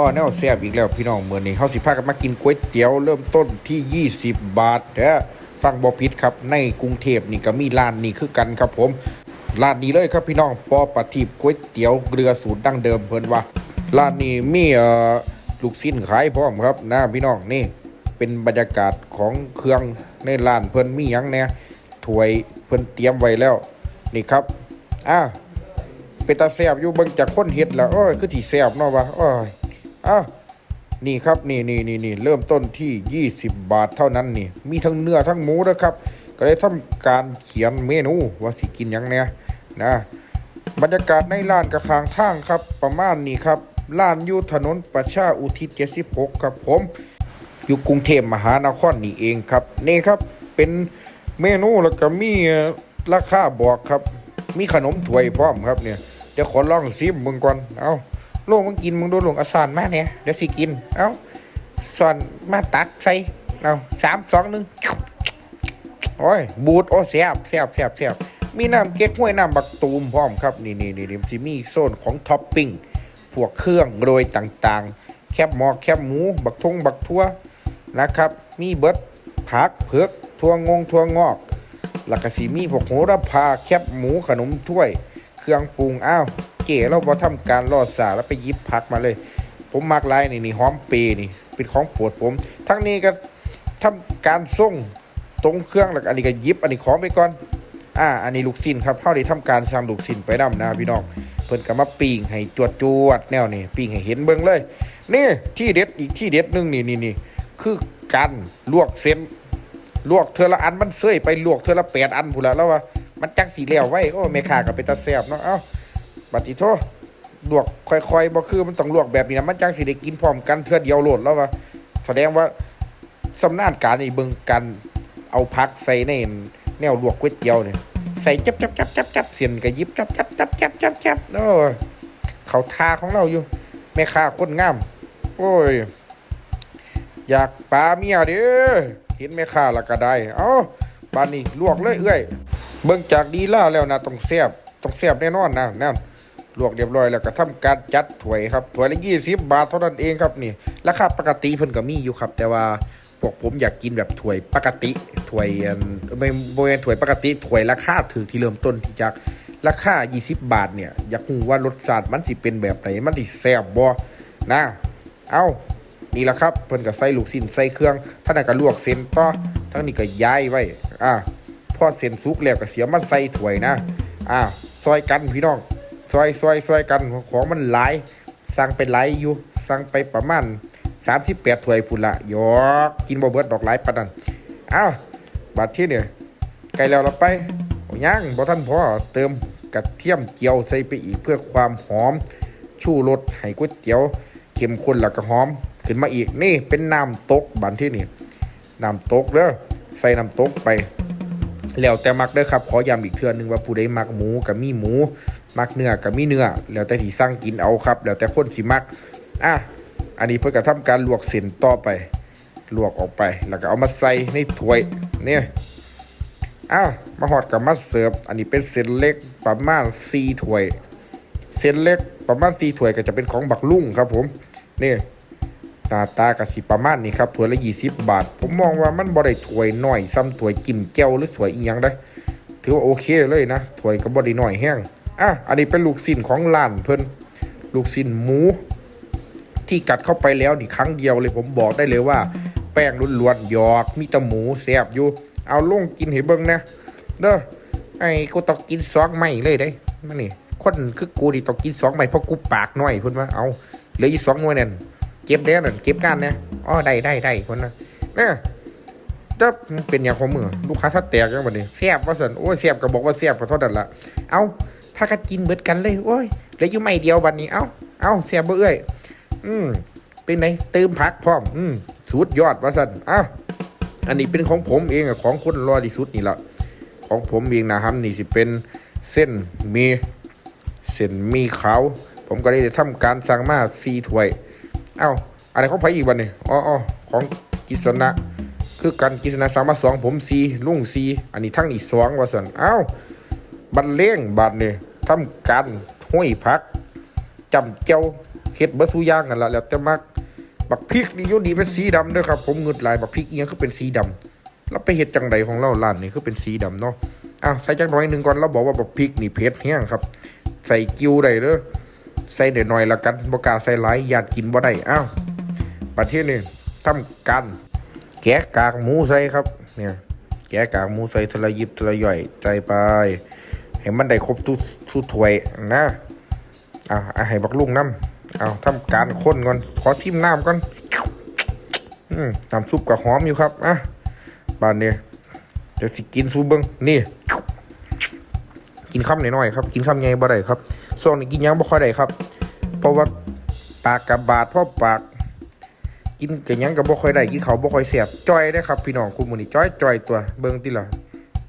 พ่อแนวแซ่บอีกแล้วพี่น้องเมื้อนี้เฮาสิพากันมากินก๋วยเตี๋ยวเริ่มต้นที่ 20 บาทเด้อฟังบ่ผิดครับในกรุงเทพนี่ก็มีร้านนี้คือกันครับผมร้านนี้เลยครับพี่น้องปอประทีปก๋วยเตี๋ยวเรือสูตรดั้งเดิมเพิ่นว่าร้านนี้มีเอ่อลูกชิ้นขายพร้อมครับนะพี่น้องนี่เป็นบรรยากาศของเครื่องในร้านเพิ่นมีหยังแหน่ถ้วยเพิ่นเตรียมไว้แล้วนี่ครับอ่าเป็นตาแซบอยู่เบิ่งจากคนเฮ็ดแล้วโอ้ยคือสิแซบเนาะวะโอ้ย อ้าวนี่ครับนี่นี่นี่นี่เริ่มต้นที่ 20 บาทเท่านั้นนี่ มีทั้งเนื้อทั้งหมูนะครับ ก็เลยทำการเขียนเมนูว่าสิกินยังเนี่ยนะบรรยากาศในร้านกระคางทางครับ ประมาณนี้ครับร้านอยู่ถนนประชาอุทิศ76ครับผม อยู่กรุงเทพมหานครนี่เองครับ นี่ครับเป็นเมนูแล้วก็มีราคาบอกครับ มีขนมถ้วยพร้อมครับเนี่ยเดี๋ยวขอลองซิมมึงก่อนเอา ลูกมึงกินมึงโดูลูกเอสอนมาเนี่ยเดี๋ยวสิกิน เอาสอนมาตักใส่เอาสามสองหนึ่งโอ้ยบูดโอ้แซ่บแซ่บแซ่บแซ่บมีน้ำเก๊กห้วยน้ำบักตูมพร้อมครับ นี่นี่นี่นี่สิมีโซนของท็อปปิ้งพวกเครื่องโรยต่างๆ แคบหมอกแคบหมู บักทงบักทั่วนะครับ มีเบิดผักเผือกทั่วงงทั่วงอกล้วก็สีมีพวกโหระพาแคบหมูขนมถ้วย เครื่องปรุงอ้าว เก๋เราบอทำการรอดสาแล้วไปยิบผักมาเลย ผมมักไลายนี่นี่หอมเปรีนี่เป็นของปวดผม ทั้งนี้ก็ทำการส่งตรงเครื่องแล้วก็อันนี้ก็ยิบ อันนี้ของไปก่อนอ่าอันนี้ลูกสินครับเข้าได้ทำการสั่งลูกสินไปนำนะพี่น้องเพิ่นก็มาปิ้งให้จวดจวดแนวนี่ปิ้งให้เห็นเบิ่งเลย นี่ที่เด็ดอีกที่เด็ดหนึงนี่นี่นี่คือการลวกเส้นลวกเทอละอันมันเสยไปลวกเทอละแปดอันพูนละแล้วว่ามันจังสีเหลวไว้โอ้แม่ค้าก็เป็นตาแซบเนาะเอ้า บัดทีโทลวกค่อยๆบ่คือมันต้องลวกแบบนี้นะมันจังสิได้กินพร้อมกันเทื่อเดียวโหลดแล้วว่าแสดงว่าสำนานการนี่เบิงกันเอาพักใส่ในแนวลวกก๋วยเตี๋ยวเนี่ยใส่จับจับจับจับจับเสียนก็หยิบจับจับจับจับจับจับโอ้ยเขาทาของเราอยู่แม่ค้าคนงาม โอ้ย อยากปลาเมียเด้อเห็นแม่ค้าละก็ได้ เอ้าปานนี้ลวกเลยเอ้ยเบิ่งจากดีล่าแล้วนะต้องแซ่บต้องแซ่บแน่นอนนะนั่น ลวกเรียบร้อยแล้วก็ทำการจัดถ้วยครับถ้วยละ20บาทเท่านั้นเองครับนี่ราคาปกติเพิ่นก็มีอยู่ครับ แต่ว่าพวกผมอยากกินแบบถ้วยปกติถ้วยไม่บ่แม่นถ้วยปกติถ้วยราคาถือที่เริ่มต้นที่จากราคา 20 บาทเนี่ย อยากรู้ว่ารสชาติมันสิเป็นแบบไหน มันสิแซ่บบ่นะ เอ้านี่ละครับ เพิ่นก็ใส่ลูกชิ้นใส่เครื่องท่านนั้นก็ลวกเส้นต่อทั้งนี้ก็ย้ายไว้ อ่าพอเส้นสุกแล้วก็เสียมาใส่ถ้วยนะ อ่าซอยกันพี่น้อง ซอยซอยซอยกันของมันหลายสั่งไปหลายอยู่สั่งไปประมาณ38ถ้วยพุ่นละยอกกินบ่เบิดดอกหลายปานนั้นอ้าวบัดที่เนี่ยใกลแล้วเราไปโอ้ยังบ่ทันพอเติมกระเทียมเจียวใส่ไปอีกเพื่อความหอมชูรสให้ก๋วยเตี๋ยวเข้มข้นแล้วก็หอม ขึ้นมาอีกนี่เป็นน้ำตกบันที่นี่น้ำตกเด้อใส่น้ำตกไป แล้วแต่มักเด้อครับ ขอย้ำอีกเทื่อนึงว่าผู้ใดมักหมูกับมีหมู มักเนื้อกับมีเนื้อ แล้วแต่ที่สั่งกินเอาครับ แล้วแต่คนสิมัก อะ อันนี้เพื่อกระทำการลวกเส้นต่อไป ลวกออกไป แล้วก็เอามาใส่ในถ้วย เนี่ยอ้าวมาหอดกับมาเสิร์ฟ อันนี้เป็นเส้นเล็กประมาณ4ถ้วย เส้นเล็กประมาณสี่ถ้วยก็จะเป็นของบักลุ่งครับผมนี่หน้าตากระสีประมาณนี้ครับถ้วยละ20 บาท ผมมองว่ามันบ่ได้ถ้วยน้อยซ้ำถ้วยจิ้มแก้วหรือถ้วยอีหยังได้ ถือว่าโอเคเลยนะถ้วยก็บ่ได้น้อยแห้ง อะอันนี้เป็นลูกชิ้นของร้านเพิ่นลูกชิ้นหมู ที่กัดเข้าไปแล้วนี่ครั้งเดียวเลยผมบอกได้เลยว่า แป้งล้วนๆหยอกมีแต่หมูแซ่บอยู่ เอาลงกินให้เบิ่งนะเด้อไอ้กูต้องกินซองไม่เลยได้มานี่คนคือกูนี่ต้องกินสองใบเพราะกูปากน้อยเพุ่นว่าเอาเหลืออีกสองหน่วยนั่นเก็บได้นั่นเก็บกันนะอ๋อได้ได้ได้เพุ่นนะเนี่ยถ้าเป็นอย่างของมือลูกค้าสัดแตกยังบัดนี้แซ่บว่าสันโอ้ยแซ่บก็บอกว่าแซ่บขอโทษนั่นละเอา ถ้ากันกินเบิดกันเลยโอ้ยเลืออยู่ไม่เดียวบัดนี้ เอาเอาแซ่บเบ้เอ้ยอืมเป็นไงเติมผักพร้อม อืมสุดยอดว่าสันอ้าวอันนี้เป็นของผมเองอะของคนรอที่สุดนี่ละของผมเองนะครับนี่สิเป็นเส้นมีเส้นมีขาวผมก็ได้ทำการสั่งมาซีถ้วย เอ้าอะไรของไผอีกวันนี่อ๋อออของกิษณะคือกันกิษณะสั่งมาสองผมซีลุงซีอันนี้ทั้งนี้สองว่าสันเอ้า บันเลงบัดนี่ทำการห้อยพักจำเจ้าเฮ็ดเบ่สู้อย่างกันละแล้วแต่มักบักพริกนี่อยู่ดีเป็นสีดำด้อครับ ผมเงึดลายบักพริกเอียงคือเป็นสีดำแล้วไปเฮ็ดจังใดของเราร้านนี่คือเป็นสีดำเนาะอ้าวใส่จักหน่อยหนึ่งก่อนเราบอกว่าบักพริกนี่เผ็ดแห้งครับ ใส่กิ้วได้เด้อใส่ได้หน่อยละกันบกาใส่หลายญาติกินบ่ได้อ้าวประเทศนี้ทำการแกะกากหมูใส่ครับ เนี่ยแกะกากหมูใส่ทะลยิบทะลย่อยใจไป ให้มันได้ครบทุกทุกถ้วยนะอ่าเอาให้บักลุงน้ำเอาทำการค้นก่อน ขอชิมน้ำก่อนอืมน้ำซุปกับหอมอยู่ครับอะบานเนี่ยเดี๋ยวสิกินซูเบิงนี่ กินคำหน่อยๆครับ กินคำใหญ่บ่ได้ครับส่วนนี้กินยังบ่ค่อยได้ครับ เพราะว่าปากกับบาดเพราะปาก กินกับยังกับบ่ค่อยได้กินเขาบ่ค่อยเสียบจ้อยได้ครับ พี่น้องคุณมื้อนี้จ้อยจ้อยตัว เบิ่งติล่ะ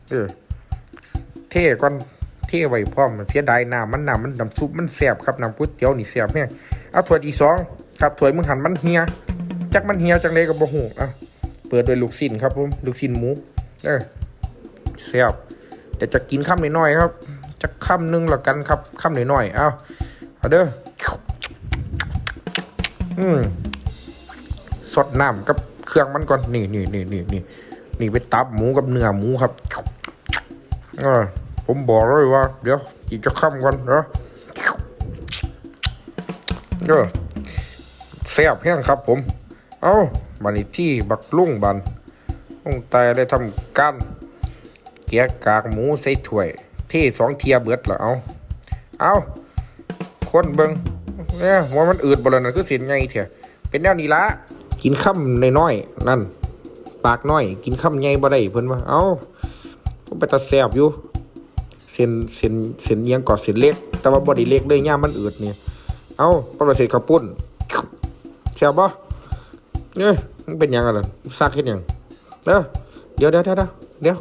เออเท่ก่อน เทไว้พร้อมเสียดายน้ำมันน้ำมันน้ำซุปมันแซ่บครับน้ำก๋วยเตี๋ยวนี่แซ่บแฮงเอาถ้วยที่สองครับถ้วยมึงหันมันเหียจักมันเหียจังไดก็บ่ฮู้อะเปิดด้วยลูกชิ้นครับผมลูกชิ้นหมูเออแซ่บแต่จะกินคำน้อยๆครับจักคำหนึงละกันครับคำน้อยๆเอาเอาเด้ออืมสดน้ำกับเครื่องมันก่อนนี่นี่นี่นี่นี่นี่ไปตับหมูกับเนื้อหมูครับ เออ ผมบอกเลยว่า เดี๋ยวอีกจะค่ำก่อนนะเออแซ่บแห้งครับผม เอาบันนี้ที่บักลุ่งบันต้องแต่ได้ทำการเกียกากหมูใส่ถ้วย ที่สองเทียเบิดเหรอเอาเอาคนเบิงเนี่ยหัวมันอืดบ่เลยนั่นคือเสียนไงเถอะเป็นแนวนี้ละกินคำน้อยนั่น ปากน้อย กินคำใหญ่บ่ได้เพิ่นว่าเอ้าต้องไปตัดแซบอยู่ เส้นเส้นเส้นเอียงกอเส้นเล็ก แต่ว่าบ่ได้เล็กเลยย่ามันอืดนี่ยเอ้าปลาเศษข้าวปุ้นแซ่บบ่เอ้ยมันเป็นยังอะล่ะซักเฮ็ดหยังเด้อเดี๋ยวเดี๋ยวเดี๋ยวเดี๋ยว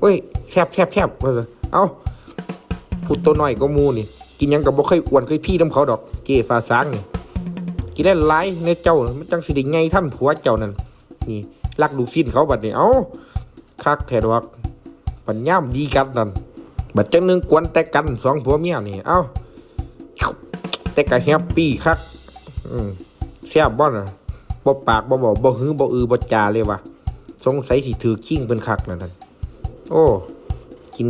เฮ้ยแซบแซบแซบว่าซั่นเอ้าพูดตัวน้อยก็มูนี่ กินยังก็บ่เคยอ้วนเคยพี่นํเขาดอก เจฟ้าสางนี่กินได้หลายในเจ้ามันจังสิได้ไงท่านผัวเจ้านั่นนี่ลักดูสิ้นเขาบัดนี้เอ้าคักแท้ดอกปัญญามดีกันนั่น บัดจังหนึงกวนแต่กันสองผัวเมียนี่ เอ้า แต่ก็แฮปปี้คักอืมแซ่บบ่น่ะบ่ปากบ่บอกบ่หือบ่อือบ่จาเลยว่ะสงสัยสิถือคิงเป็นคักนั่นนั่นโอ้ กิน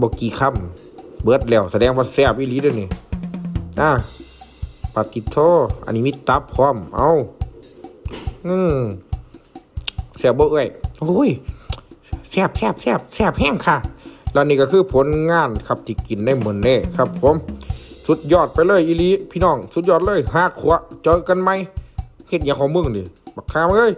บ่กี่คำเบิดแล้ว แสดงว่าแซ่บอีหลีเด้อนี่อะปาติโทอันนี้มีตับพร้อม เอาอืมแซ่บบ่เอ้ยโอ้ยแซ่บแซ่บแซ่บแซ่บแห้งค่ะ และนี่ก็คือผลงานครับที่กินได้เหมือนเน่ครับผมสุดยอดไปเลยอีลีพี่น้อง สุดยอดเลยห้าขวบเจอกันไหมเห็ดยาของมึงดิบักคามเลย